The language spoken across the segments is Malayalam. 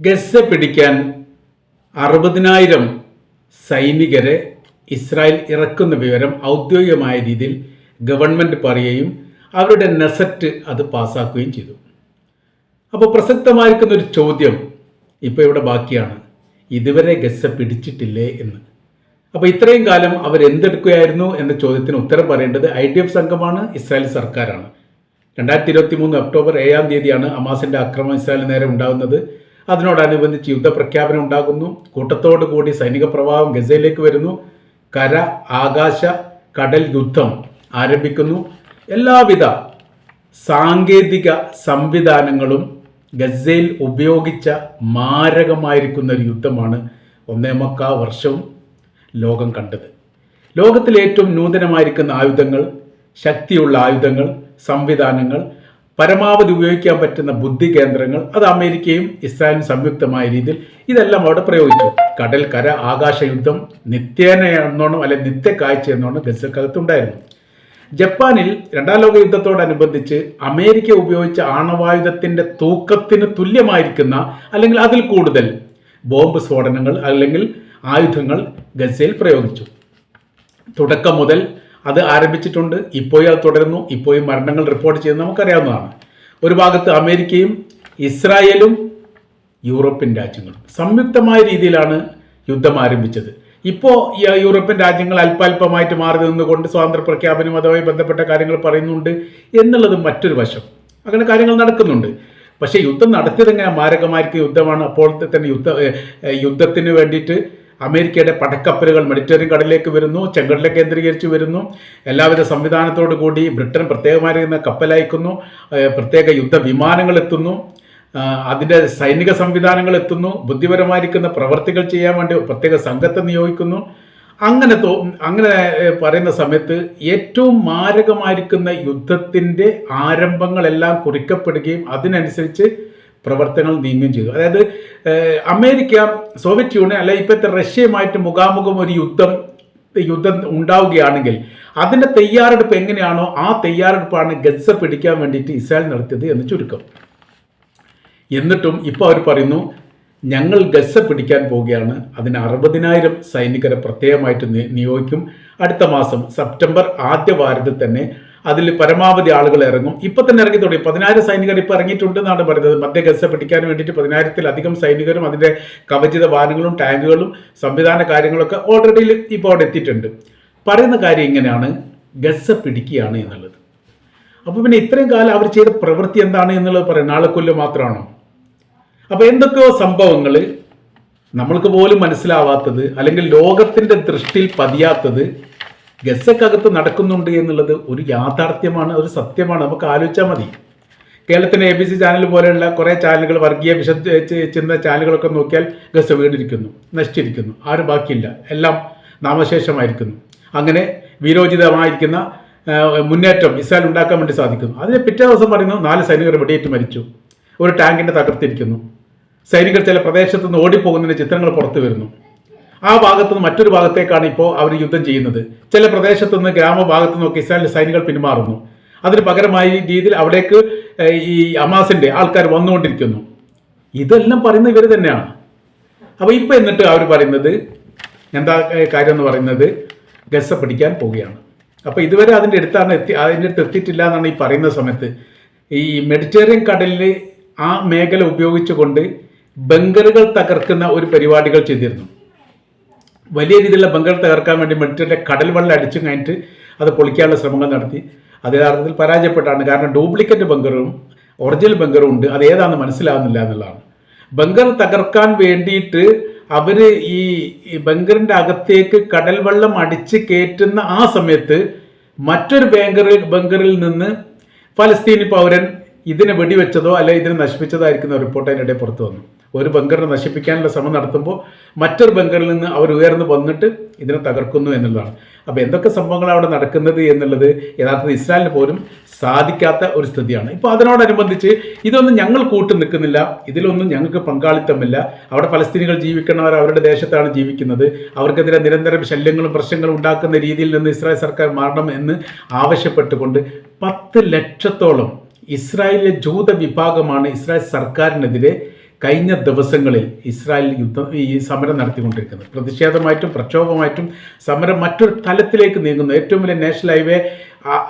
ഗസ പിടിക്കാൻ അറുപതിനായിരം സൈനികരെ ഇസ്രായേൽ ഇറക്കുന്ന വിവരം ഔദ്യോഗികമായ രീതിയിൽ ഗവൺമെന്റ് പറയുകയും അവരുടെ നെസറ്റ് അത് പാസ്സാക്കുകയും ചെയ്തു. അപ്പോൾ പ്രസക്തമായിരിക്കുന്ന ഒരു ചോദ്യം ഇപ്പോൾ ഇവിടെ ബാക്കിയാണ്. ഇതുവരെ ഗസ പിടിച്ചിട്ടില്ലേ എന്ന്. അപ്പോൾ ഇത്രയും കാലം അവർ എന്തെടുക്കുകയായിരുന്നു എന്ന ചോദ്യത്തിന് ഉത്തരം പറയേണ്ടത് ഐ ഡി എഫ് സംഘമാണ് ഇസ്രായേൽ സർക്കാരാണ്. രണ്ടായിരത്തി ഇരുപത്തി മൂന്ന് ഒക്ടോബർ ഏഴാം തീയതിയാണ് അമാസിന്റെ ആക്രമണം ഇസ്രായേലിന് നേരെ ഉണ്ടാകുന്നത്. അതിനോടനുബന്ധിച്ച് യുദ്ധപ്രഖ്യാപനം ഉണ്ടാകുന്നു. കൂട്ടത്തോടു കൂടി സൈനിക പ്രവാഹം ഗസയിലേക്ക് വരുന്നു. കര ആകാശ കടൽ യുദ്ധം ആരംഭിക്കുന്നു. എല്ലാവിധ സാങ്കേതിക സംവിധാനങ്ങളും ഗസയിൽ ഉപയോഗിച്ച മാരകമായിരിക്കുന്ന ഒരു യുദ്ധമാണ് ഒന്നേമക്കാ വർഷവും ലോകം കണ്ടത്. ലോകത്തിലെ ഏറ്റവും നൂതനമായിരിക്കുന്ന ആയുധങ്ങൾ ശക്തിയുള്ള ആയുധങ്ങൾ സംവിധാനങ്ങൾ പരമാവധി ഉപയോഗിക്കാൻ പറ്റുന്ന ബുദ്ധി കേന്ദ്രങ്ങൾ അത് അമേരിക്കയും ഇസ്രായേലും സംയുക്തമായ രീതിയിൽ ഇതെല്ലാം അവിടെ പ്രയോഗിച്ചു. കടൽ കര ആകാശ യുദ്ധം നിത്യേന എന്നോണം അല്ലെ നിത്യ കാഴ്ച എന്നോണം ഗസക്കകത്തുണ്ടായിരുന്നു ജപ്പാനിൽ രണ്ടാം ലോക യുദ്ധത്തോടനുബന്ധിച്ച് അമേരിക്ക ഉപയോഗിച്ച ആണവായുധത്തിന്റെ തൂക്കത്തിന് തുല്യമായിരിക്കുന്ന അല്ലെങ്കിൽ അതിൽ കൂടുതൽ ബോംബ് സ്ഫോടനങ്ങൾ അല്ലെങ്കിൽ ആയുധങ്ങൾ ഗസയിൽ പ്രയോഗിച്ചു. തുടക്കം മുതൽ അത് ആരംഭിച്ചിട്ടുണ്ട് ഇപ്പോഴും അത് തുടരുന്നു ഇപ്പോഴും മരണങ്ങൾ റിപ്പോർട്ട് ചെയ്യുന്നത് നമുക്കറിയാവുന്നതാണ്. ഒരു ഭാഗത്ത് അമേരിക്കയും ഇസ്രായേലും യൂറോപ്യൻ രാജ്യങ്ങളും. സംയുക്തമായ രീതിയിലാണ് യുദ്ധം ആരംഭിച്ചത്. ഇപ്പോൾ യൂറോപ്യൻ രാജ്യങ്ങൾ അല്പാൽപമായിട്ട് മാറി നിന്നുകൊണ്ട് സ്വാതന്ത്ര്യ പ്രഖ്യാപനം അതുമായി ബന്ധപ്പെട്ട കാര്യങ്ങൾ പറയുന്നുണ്ട് എന്നുള്ളത് മറ്റൊരു വശം. അങ്ങനെ കാര്യങ്ങൾ നടക്കുന്നുണ്ട്. പക്ഷേ യുദ്ധം നടത്തിയത് എങ്ങനെ മാരകമായിരിക്കും യുദ്ധമാണ്? അപ്പോഴത്തെ തന്നെ യുദ്ധ യുദ്ധത്തിന് വേണ്ടിയിട്ട് അമേരിക്കയുടെ പടക്കപ്പലുകൾ മെഡിറ്ററേനിയൻ കടലിലേക്ക് വരുന്നു ചെങ്കടലെ കേന്ദ്രീകരിച്ച് വരുന്നു. എല്ലാവിധ സംവിധാനത്തോടു കൂടി ബ്രിട്ടൻ പ്രത്യേകമായിരുന്ന കപ്പലയക്കുന്നു പ്രത്യേക യുദ്ധ വിമാനങ്ങൾ എത്തുന്നു അതിന്റെ സൈനിക സംവിധാനങ്ങൾ എത്തുന്നു ബുദ്ധിപരമായിരിക്കുന്ന പ്രവർത്തികൾ ചെയ്യാൻ വേണ്ടി പ്രത്യേക സംഘത്തെ നിയോഗിക്കുന്നു. അങ്ങനെ തോ അങ്ങനെ പറയുന്ന സമയത്ത് ഏറ്റവും മാരകമായിരിക്കുന്ന യുദ്ധത്തിന്റെ ആരംഭങ്ങളെല്ലാം കുറിക്കപ്പെടുകയും അതിനനുസരിച്ച് പ്രവർത്തനങ്ങൾ നീങ്ങുകയും ചെയ്തു. അതായത് അമേരിക്ക സോവിയറ്റ് യൂണിയൻ അല്ലെ ഇപ്പോഴത്തെ റഷ്യയുമായിട്ട് മുഖാമുഖം ഒരു യുദ്ധം യുദ്ധം ഉണ്ടാവുകയാണെങ്കിൽ അതിന്റെ തയ്യാറെടുപ്പ് എങ്ങനെയാണോ ആ തയ്യാറെടുപ്പാണ് ഗസ പിടിക്കാൻ വേണ്ടിയിട്ട് ഇസ്രായേൽ നടത്തിയത് എന്ന് ചുരുക്കം. എന്നിട്ടും ഇപ്പോൾ അവർ പറയുന്നു ഞങ്ങൾ ഗസ പിടിക്കാൻ പോവുകയാണ്. അതിന് അറുപതിനായിരം സൈനികരെ പ്രത്യേകമായിട്ട് നിയോഗിക്കും. അടുത്ത മാസം സെപ്റ്റംബർ ആദ്യ വാരത്തിൽ തന്നെ അതിൽ പരമാവധി ആളുകൾ ഇറങ്ങും. ഇപ്പൊ തന്നെ ഇറങ്ങി തുടങ്ങി. പതിനായിരം സൈനികർ ഇപ്പൊ ഇറങ്ങിയിട്ടുണ്ട് എന്നാണ് പറയുന്നത്. മധ്യ ഗസ പിടിക്കാൻ വേണ്ടിയിട്ട് പതിനായിരത്തിലധികം സൈനികരും അതിന്റെ കവചിത വാഹനങ്ങളും ടാങ്കുകളും സംവിധാന കാര്യങ്ങളൊക്കെ ഓൾറെഡി ഇപ്പോൾ അവിടെ എത്തിയിട്ടുണ്ട്. പറയുന്ന കാര്യം ഇങ്ങനെയാണ്. ഗസ പിടിക്കുകയാണ് എന്നുള്ളത്. അപ്പോൾ പിന്നെ ഇത്രയും കാലം അവർ ചെയ്ത പ്രവൃത്തി എന്താണ് എന്നുള്ളത് പറയാം. നാളെ കൊല്ലു മാത്രമാണോ? അപ്പോൾ എന്തൊക്കെയോ സംഭവങ്ങൾ നമ്മൾക്ക് പോലും മനസ്സിലാവാത്തത് അല്ലെങ്കിൽ ലോകത്തിന്റെ ദൃഷ്ടിയിൽ പതിയാത്തത് ഗസക്കകത്ത് നടക്കുന്നുണ്ട് എന്നുള്ളത് ഒരു യാഥാർത്ഥ്യമാണ് ഒരു സത്യമാണ്. നമുക്ക് ആലോചിച്ചാൽ മതി. കേരളത്തിന്റെ എ ബി സി ചാനൽ പോലെയുള്ള കുറേ ചാനലുകൾ വർഗീയ വിശ ചെന്ന ചാനലുകളൊക്കെ നോക്കിയാൽ ഗസ വീണിരിക്കുന്നു നശിച്ചിരിക്കുന്നു ആരും ബാക്കിയില്ല. എല്ലാം നാമശേഷമായിരിക്കുന്നു. അങ്ങനെ വീരോചിതമായിരിക്കുന്ന മുന്നേറ്റം ഇസ്രായേൽ ഉണ്ടാക്കാൻ വേണ്ടി സാധിക്കുന്നു. അതിന് പിറ്റേ ദിവസം പറയുന്നു നാല് സൈനികർ വെടിയേറ്റ് മരിച്ചു. ഒരു ടാങ്കിന്റെ തകർത്തിരിക്കുന്നു. സൈനികർ ചില പ്രദേശത്തുനിന്ന് ഓടിപ്പോകുന്നതിന്റെ ചിത്രങ്ങൾ പുറത്തു വരുന്നു. ആ ഭാഗത്ത് നിന്ന് മറ്റൊരു ഭാഗത്തേക്കാണ് ഇപ്പോൾ അവർ യുദ്ധം ചെയ്യുന്നത്. ചില പ്രദേശത്ത് നിന്ന് ഗ്രാമഭാഗത്ത് നിന്നൊക്കെ ഇസ്രായേലിന്റെ സൈനികൾ പിന്മാറുന്നു. അതിന് പകരമായ രീതിയിൽ അവിടേക്ക് ഈ അമാസിന്റെ ആൾക്കാർ വന്നുകൊണ്ടിരിക്കുന്നു. ഇതെല്ലാം പറയുന്ന ഇവർ തന്നെയാണ്. അപ്പോൾ ഇപ്പം എന്നിട്ട് അവർ പറയുന്നത് എന്താ കാര്യം എന്ന് പറയുന്നത് ഗസ പിടിക്കാൻ പോവുകയാണ്. അപ്പോൾ ഇതുവരെ അതിന്റെ അടുത്താണ് എത്തി അതിന്റെ അടുത്ത് എത്തിയിട്ടില്ല എന്നാണ് ഈ പറയുന്ന സമയത്ത്. ഈ മെഡിറ്ററേനിയൻ കടലിൽ ആ മേഖല ഉപയോഗിച്ചുകൊണ്ട് ബങ്കറുകൾ തകർക്കുന്ന ഒരു പരിപാടികൾ ചെയ്തിരുന്നു. വലിയ രീതിയിലുള്ള ബംഗാൾ തകർക്കാൻ വേണ്ടി മെഡിറ്ററിലെ കടൽ വെള്ളം അടിച്ചു കഴിഞ്ഞിട്ട് അത് പൊളിക്കാനുള്ള ശ്രമങ്ങൾ നടത്തി. അത് യഥാർത്ഥത്തിൽ പരാജയപ്പെട്ടാണ്. കാരണം ഡ്യൂപ്ലിക്കേറ്റ് ബങ്കറും ഒറിജിനൽ ബങ്കറും ഉണ്ട്. അത് ഏതാണെന്ന് മനസ്സിലാവുന്നില്ല എന്നുള്ളതാണ്. ബങ്കർ തകർക്കാൻ വേണ്ടിയിട്ട് അവർ ഈ ബംഗറിന്റെ അകത്തേക്ക് കടൽ വെള്ളം അടിച്ച് കയറ്റുന്ന ആ സമയത്ത് മറ്റൊരു ബംഗറിൽ ബംഗറിൽ നിന്ന് ഫലസ്തീനി പൗരൻ ഇതിനെ വെടിവെച്ചതോ അല്ലെ ഇതിനെ നശിപ്പിച്ചതോ ആയിരിക്കുന്ന റിപ്പോർട്ട് അതിനിടെ പുറത്തു വന്നു. ഒരു ബങ്കറിനെ നശിപ്പിക്കാനുള്ള ശ്രമം നടത്തുമ്പോൾ മറ്റൊരു ബങ്കറിൽ നിന്ന് അവർ ഉയർന്നു വന്നിട്ട് ഇതിനെ തകർക്കുന്നു എന്നുള്ളതാണ്. അപ്പോൾ എന്തൊക്കെ സംഭവങ്ങളാണ് അവിടെ നടക്കുന്നത് എന്നുള്ളത് യഥാർത്ഥത്തിൽ ഇസ്രായേലിന് പോലും സാധിക്കാത്ത ഒരു സ്ഥിതിയാണ്. ഇപ്പോൾ അതിനോടനുബന്ധിച്ച് ഇതൊന്നും ഞങ്ങൾ കൂട്ടു നിൽക്കുന്നില്ല ഇതിലൊന്നും ഞങ്ങൾക്ക് പങ്കാളിത്തമില്ല. അവിടെ ഫലസ്തീനികൾ ജീവിക്കുന്നവർ അവരുടെ ദേശത്താണ് ജീവിക്കുന്നത്. അവർക്കെതിരെ നിരന്തരം ശല്യങ്ങളും പ്രശ്നങ്ങളും ഉണ്ടാക്കുന്ന രീതിയിൽ നിന്ന് ഇസ്രായേൽ സർക്കാർ മാറണം എന്ന് ആവശ്യപ്പെട്ടുകൊണ്ട് പത്ത് ലക്ഷത്തോളം ഇസ്രായേലിലെ ജൂത വിഭാഗമാണ് ഇസ്രായേൽ സർക്കാരിനെതിരെ കഴിഞ്ഞ ദിവസങ്ങളിൽ ഇസ്രായേൽ യുദ്ധം ഈ സമരം നടത്തിക്കൊണ്ടിരിക്കുന്നത്. പ്രതിഷേധമായിട്ടും പ്രക്ഷോഭമായിട്ടും സമരം മറ്റൊരു തലത്തിലേക്ക് നീങ്ങുന്നു. ഏറ്റവും വലിയ നാഷണൽ ഹൈവേ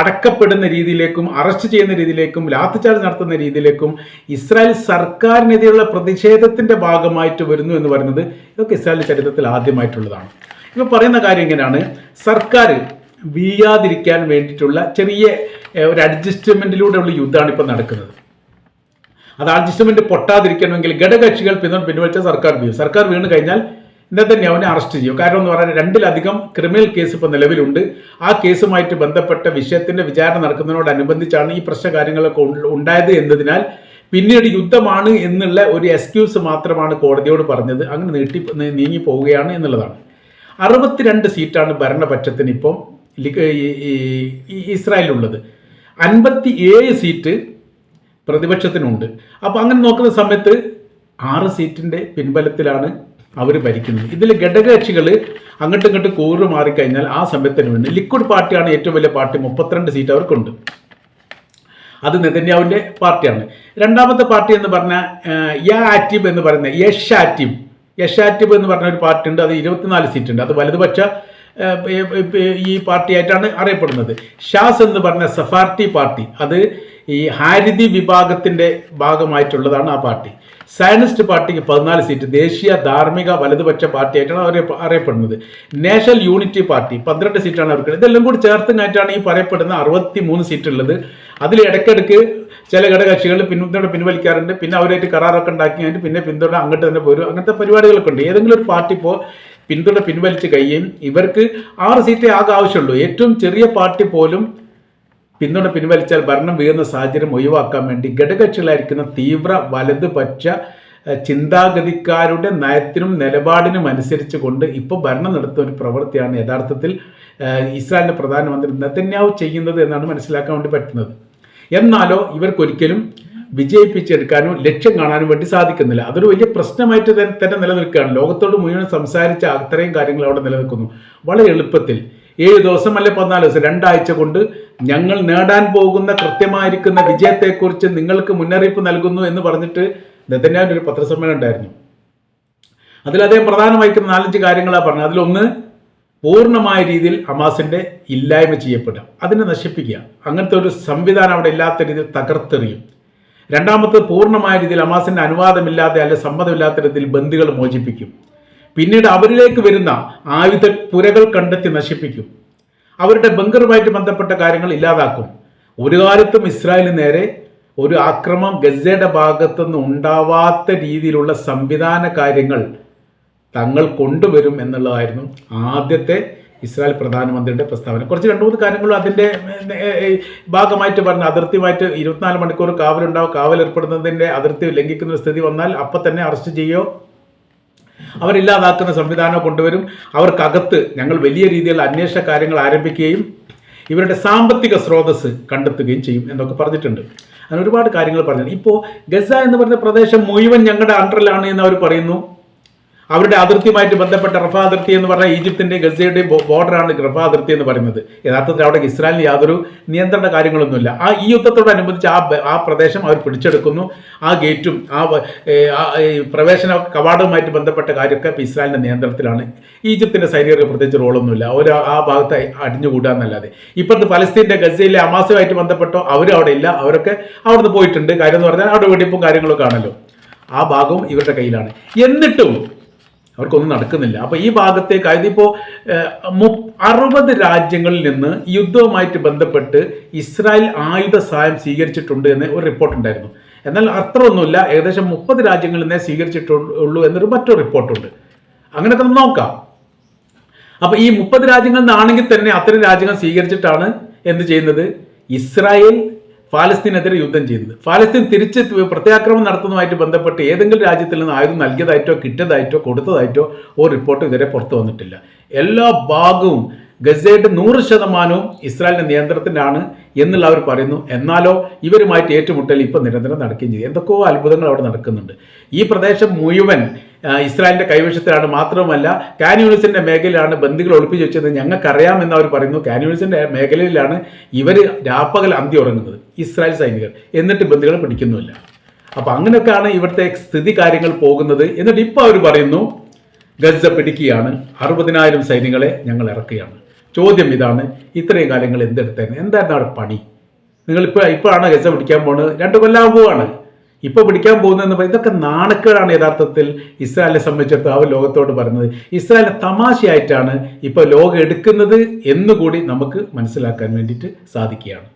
അടക്കപ്പെടുന്ന രീതിയിലേക്കും അറസ്റ്റ് ചെയ്യുന്ന രീതിയിലേക്കും ലാത്തിച്ചാർജ് നടത്തുന്ന രീതിയിലേക്കും ഇസ്രായേൽ സർക്കാരിനെതിരെയുള്ള പ്രതിഷേധത്തിന്റെ ഭാഗമായിട്ട് വരുന്നു എന്ന് പറയുന്നത് ഇതൊക്കെ ഇസ്രായേൽ ചരിത്രത്തിൽ ആദ്യമായിട്ടുള്ളതാണ്. ഇപ്പോൾ പറയുന്ന കാര്യം ഇങ്ങനെയാണ്. സർക്കാർ വീഴാതിരിക്കാൻ വേണ്ടിയിട്ടുള്ള ചെറിയ ഒരു അഡ്ജസ്റ്റ്മെന്റിലൂടെയുള്ള യുദ്ധമാണ് ഇപ്പോൾ നടക്കുന്നത്. അത് അഡ്ജസ്റ്റ്മെന്റ് പൊട്ടാതിരിക്കണമെങ്കിൽ ഘടകകക്ഷികൾ പിന്തുണ പിൻവലിച്ച സർക്കാർ വീഴും. സർക്കാർ വീണ് കഴിഞ്ഞാൽ തന്നെ അവനെ അറസ്റ്റ് ചെയ്യും. കാരണം എന്ന് പറഞ്ഞാൽ രണ്ടിലധികം ക്രിമിനൽ കേസ് ഇപ്പോൾ നിലവിലുണ്ട്. ആ കേസുമായിട്ട് ബന്ധപ്പെട്ട വിഷയത്തിന്റെ വിചാരണ നടക്കുന്നതിനോടനുബന്ധിച്ചാണ് ഈ പ്രശ്ന കാര്യങ്ങളൊക്കെ ഉണ്ടായത് എന്നതിനാൽ പിന്നീട് യുദ്ധമാണ് എന്നുള്ള ഒരു എക്സ്ക്യൂസ് മാത്രമാണ് കോടതിയോട് പറഞ്ഞത്. അങ്ങനെ നീട്ടി നീങ്ങി പോവുകയാണ് എന്നുള്ളതാണ്. അറുപത്തിരണ്ട് സീറ്റാണ് ഭരണപക്ഷത്തിന് ഇപ്പം ഇസ്രായേലിലുള്ളത് അൻപത്തി ഏഴ് സീറ്റ് പ്രതിപക്ഷത്തിനുണ്ട്. അപ്പോൾ അങ്ങനെ നോക്കുന്ന സമയത്ത് ആറ് സീറ്റിന്റെ പിൻബലത്തിലാണ് അവർ ഭരിക്കുന്നത്. ഇതിൽ ഘടകകക്ഷികൾ അങ്ങോട്ടും ഇങ്ങോട്ടും കൂറ് മാറിക്കഴിഞ്ഞാൽ ആ സമയത്തിന് വേണ്ടി ലിക്വിഡ് പാർട്ടിയാണ് ഏറ്റവും വലിയ പാർട്ടി. മുപ്പത്തിരണ്ട് സീറ്റ് അവർക്കുണ്ട്. അത് നെതന്യാവിന്റെ പാർട്ടിയാണ്. രണ്ടാമത്തെ പാർട്ടി എന്ന് പറഞ്ഞാൽ യാ ആക്റ്റീവ് എന്ന് പറയുന്ന യഷ് ആക്റ്റീവ് യഷ് ആക്റ്റീവ് എന്ന് പറഞ്ഞ ഒരു പാർട്ടി ഉണ്ട്. അത് ഇരുപത്തിനാല് സീറ്റ് ഉണ്ട് അത് വലതുപക്ഷ ഈ പാർട്ടിയായിട്ടാണ് അറിയപ്പെടുന്നത്. ഷാസ് എന്ന് പറഞ്ഞ സഫാർട്ടി പാർട്ടി. അത് ഈ ഹാരിതി വിഭാഗത്തിന്റെ ഭാഗമായിട്ടുള്ളതാണ് ആ പാർട്ടി. സയനിസ്റ്റ് പാർട്ടിക്ക് പതിനാല് സീറ്റ് ദേശീയ ധാർമ്മിക വലതുപക്ഷ പാർട്ടിയായിട്ടാണ് അവരെ അറിയപ്പെടുന്നത്. നാഷണൽ യൂണിറ്റി പാർട്ടി പന്ത്രണ്ട് സീറ്റാണ് അവർക്ക്. ഇതെല്ലാം കൂടി ചേർത്തുമായിട്ടാണ് ഈ പറയപ്പെടുന്ന അറുപത്തി മൂന്ന് സീറ്റ് ഉള്ളത് അതിൽ ഇടയ്ക്കിടയ്ക്ക് ചില ഘടകകക്ഷികൾ പിന്തുണ പിൻവലിക്കാറുണ്ട്. പിന്നെ അവരായിട്ട് കരാറൊക്കെ ഉണ്ടാക്കി പിന്നെ പിന്തുണ അങ്ങോട്ട് തന്നെ പോരും. അങ്ങനത്തെ പരിപാടികളൊക്കെ ഉണ്ട്. ഏതെങ്കിലും ഒരു പാർട്ടി ഇപ്പോൾ പിന്തുണ പിൻവലിച്ച് കഴിയും. ഇവർക്ക് ആറ് സീറ്റേ ആകെ ആവശ്യമുള്ളൂ ഏറ്റവും ചെറിയ പാർട്ടി പോലും പിന്തുണ പിൻവലിച്ചാൽ ഭരണം വീഴുന്ന സാഹചര്യം ഒഴിവാക്കാൻ വേണ്ടി ഘടകകക്ഷികളായിരിക്കുന്ന തീവ്ര വലതുപക്ഷ ചിന്താഗതിക്കാരുടെ നയത്തിനും നിലപാടിനും അനുസരിച്ച് കൊണ്ട് ഇപ്പോൾ ഭരണം നടത്തുന്ന ഒരു പ്രവൃത്തിയാണ് യഥാർത്ഥത്തിൽ ഇസ്രായേലിന്റെ പ്രധാനമന്ത്രി നെതന്യാവ് ചെയ്യുന്നത് എന്നാണ് മനസ്സിലാക്കാൻ വേണ്ടി പറ്റുന്നത്. എന്നാലോ ഇവർക്കൊരിക്കലും വിജയിപ്പിച്ചെടുക്കാനോ ലക്ഷ്യം കാണാനും വേണ്ടി സാധിക്കുന്നില്ല. അതൊരു വലിയ പ്രശ്നമായിട്ട് തന്നെ നിലനിൽക്കുകയാണ്. ലോകത്തോട് മുഴുവൻ സംസാരിച്ച അത്രയും കാര്യങ്ങൾ അവിടെ നിലനിൽക്കുന്നു. വളരെ എളുപ്പത്തിൽ. ഏഴ് ദിവസം അല്ലെ പതിനാല് ദിവസം? രണ്ടാഴ്ച കൊണ്ട് ഞങ്ങൾ നേടാൻ പോകുന്ന കൃത്യമായിരിക്കുന്ന വിജയത്തെക്കുറിച്ച് നിങ്ങൾക്ക് മുന്നറിയിപ്പ് നൽകുന്നു എന്ന് പറഞ്ഞിട്ട് നെതന്യാവിന്റെ ഒരു പത്രസമ്മേളനം ഉണ്ടായിരുന്നു. അതിൽ അദ്ദേഹം പ്രധാനമായിരിക്കുന്ന നാലഞ്ച് കാര്യങ്ങളാണ് പറഞ്ഞത്. അതിലൊന്ന് പൂർണമായ രീതിയിൽ ഹമാസിന്റെ ഇല്ലായ്മ ചെയ്യപ്പെടുക അതിനെ നശിപ്പിക്കുക. അങ്ങനത്തെ ഒരു സംവിധാനം അവിടെ ഇല്ലാത്ത രീതിയിൽ തകർത്തെറിയും. രണ്ടാമത്തത് പൂർണമായ രീതിയിൽ ഹമാസിന്റെ അനുവാദമില്ലാതെ അല്ലെ സമ്മതമില്ലാത്ത രീതിയിൽ ബന്ധുക്കൾ മോചിപ്പിക്കും. പിന്നീട് അവരിലേക്ക് വരുന്ന ആയുധ പുരകൾ കണ്ടെത്തി നശിപ്പിക്കും. അവരുടെ ബങ്കറുമായിട്ട് ബന്ധപ്പെട്ട കാര്യങ്ങൾ ഇല്ലാതാക്കും. ഒരു കാലത്തും ഇസ്രായേലിന് നേരെ ഒരു ആക്രമം ഗസയുടെ ഭാഗത്തുനിന്ന് ഉണ്ടാവാത്ത രീതിയിലുള്ള സംവിധാന കാര്യങ്ങൾ തങ്ങൾ കൊണ്ടുവരും എന്നുള്ളതായിരുന്നു ആദ്യത്തെ ഇസ്രായേൽ പ്രധാനമന്ത്രിയുടെ പ്രസ്താവന. കുറച്ച് രണ്ട് മൂന്ന് കാര്യങ്ങളും അതിന്റെ ഭാഗമായിട്ട് പറഞ്ഞു അതിർത്തിയുമായിട്ട് ഇരുപത്തിനാല് മണിക്കൂർ കാവലുണ്ടാവും. കാവൽ ഏർപ്പെടുന്നതിന്റെ അതിർത്തി ലംഘിക്കുന്ന സ്ഥിതി വന്നാൽ അപ്പം തന്നെ അറസ്റ്റ് ചെയ്യോ? അവരില്ലാതാക്കുന്ന സംവിധാനം കൊണ്ടുവരും. അവർക്കകത്ത് ഞങ്ങൾ വലിയ രീതിയിൽ അന്വേഷണ കാര്യങ്ങൾ ആരംഭിക്കുകയും ഇവരുടെ സാമ്പത്തിക സ്രോതസ് കണ്ടെത്തുകയും ചെയ്യും എന്നൊക്കെ പറഞ്ഞിട്ടുണ്ട്. അങ്ങനെ ഒരുപാട് കാര്യങ്ങൾ പറഞ്ഞു ഇപ്പോൾ ഗസ എന്ന് പറയുന്ന പ്രദേശം മുഴുവൻ ഞങ്ങളുടെ അണ്ടറിലാണ് എന്ന് അവർ പറയുന്നു. അവരുടെ അതിർത്തിയുമായിട്ട് ബന്ധപ്പെട്ട റഫാ അതിർത്തി എന്ന് പറഞ്ഞാൽ ഈജിപ്തിന്റെ ഗസയുടെയും ബോർഡറാണ് റഫാ അതിർത്തി എന്ന് പറയുന്നത്. യഥാർത്ഥത്തിൽ അവിടെ ഇസ്രായേലിന് യാതൊരു നിയന്ത്രണ കാര്യങ്ങളൊന്നുമില്ല. ആ ഈ യുദ്ധത്തോടനുബന്ധിച്ച് ആ ആ പ്രദേശം അവർ പിടിച്ചെടുക്കുന്നു. ആ ഗേറ്റും ആ പ്രവേശന കവാടവുമായിട്ട് ബന്ധപ്പെട്ട കാര്യമൊക്കെ ഇപ്പോൾ ഇസ്രായേലിന്റെ നിയന്ത്രണത്തിലാണ്. ഈജിപ്തിന്റെ സൈനികർക്ക് പ്രത്യേകിച്ച് റോളൊന്നുമില്ല. അവർ ആ ഭാഗത്ത് അടിഞ്ഞുകൂടുക എന്നല്ലാതെ. ഇപ്പോഴത്തെ ഫലസ്തീന്റെ ഗസയിലെ അമാസുമായിട്ട് ബന്ധപ്പെട്ടോ അവരും അവിടെ ഇല്ല. അവരൊക്കെ അവിടുന്ന് പോയിട്ടുണ്ട്. കാര്യം എന്ന് പറഞ്ഞാൽ അവിടെ വെടിപ്പും കാര്യങ്ങളൊക്കെ ആണല്ലോ. ആ ഭാഗവും ഇവരുടെ കയ്യിലാണ്. എന്നിട്ടും അവർക്കൊന്നും നടക്കുന്നില്ല. അപ്പോൾ ഈ ഭാഗത്തേക്ക് ഇപ്പോ അറുപത് രാജ്യങ്ങളിൽ നിന്ന് യുദ്ധവുമായിട്ട് ബന്ധപ്പെട്ട് ഇസ്രായേൽ ആയുധ സഹായം സ്വീകരിച്ചിട്ടുണ്ട് എന്ന് ഒരു റിപ്പോർട്ട് ഉണ്ടായിരുന്നു. എന്നാൽ അത്രയൊന്നുമില്ല. ഏകദേശം മുപ്പത് രാജ്യങ്ങളിൽ നിന്നേ സ്വീകരിച്ചിട്ടുള്ളൂ എന്നൊരു മറ്റൊരു റിപ്പോർട്ടുണ്ട് അങ്ങനെ നമുക്ക് നോക്കാം. അപ്പൊ ഈ മുപ്പത് രാജ്യങ്ങളിൽ നിന്നാണെങ്കിൽ തന്നെ അത്തരം രാജ്യങ്ങൾ സ്വീകരിച്ചിട്ടാണ് എന്ത് ചെയ്യുന്നത്? ഇസ്രായേൽ ഫാലസ്തീനെതിരെ യുദ്ധം ചെയ്യുന്നത് ഫാലസ്തീൻ തിരിച്ച് പ്രത്യാക്രമണം നടത്തുന്നതുമായിട്ട് ബന്ധപ്പെട്ട് ഏതെങ്കിലും രാജ്യത്തിൽ നിന്ന് ആയുധം നൽകിയതായിട്ടോ കിട്ടിയതായിട്ടോ കൊടുത്തതായിട്ടോ ഒരു റിപ്പോർട്ട് ഇതുവരെ പുറത്തു വന്നിട്ടില്ല. എല്ലാ ഭാഗവും ഗസയുടെ നൂറ് ശതമാനവും ഇസ്രായേലിന്റെ നിയന്ത്രണത്തിലാണ് എന്നുള്ള അവർ പറയുന്നു. എന്നാലോ ഇവരുമായിട്ട് ഏറ്റുമുട്ടൽ ഇപ്പം നിരന്തരം നടക്കുകയും ചെയ്യും എന്തൊക്കെയോ അത്ഭുതങ്ങൾ അവിടെ നടക്കുന്നുണ്ട്. ഈ പ്രദേശം മുഴുവൻ ഇസ്രായേലിന്റെ കൈവശത്തിലാണ് മാത്രവുമല്ല കാന്യൂണിസിന്റെ മേഖലയിലാണ് ബന്ദികൾ ഒളിപ്പിച്ച് വെച്ചത്. ഞങ്ങൾക്കറിയാമെന്ന് അവർ പറയുന്നു. കാന്യൂണിസിന്റെ മേഖലയിലാണ് ഇവർ രാപ്പകൽ അന്തി ഉറങ്ങുന്നത് ഇസ്രായേൽ സൈനികർ. എന്നിട്ട് ബന്ദികളെ പിടിക്കുന്നുമില്ല. അപ്പം അങ്ങനെയൊക്കെയാണ് ഇവിടുത്തെ സ്ഥിതി കാര്യങ്ങൾ പോകുന്നത്. എന്നിട്ട് ഇപ്പോൾ അവർ പറയുന്നു ഗസ പിടിക്കുകയാണ്. അറുപതിനായിരം സൈനികളെ ഞങ്ങൾ ഇറക്കുകയാണ്. ചോദ്യം ഇതാണ് ഇത്രയും കാലങ്ങൾ എന്തെടുത്തായിരുന്നു? എന്തായിരുന്നു അവിടെ പണി? നിങ്ങളിപ്പോൾ ഇപ്പോഴാണ് ഗസ പിടിക്കാൻ പോകുന്നത് രണ്ട് കൊല്ലം പോവാണ് ഇപ്പോൾ പിടിക്കാൻ പോകുന്നതെന്ന് പറയുന്നത് ഇതൊക്കെ നാണക്കേടാണ് യഥാർത്ഥത്തിൽ ഇസ്രായേലിനെ സംബന്ധിച്ചിടത്തോളം ലോകത്തോട് പറയുന്നത്. ഇസ്രായേലിനെ തമാശയായിട്ടാണ് ഇപ്പോൾ ലോകം എടുക്കുന്നത് എന്നുകൂടി നമുക്ക് മനസ്സിലാക്കാൻ വേണ്ടിയിട്ട് സാധിക്കുകയാണ്.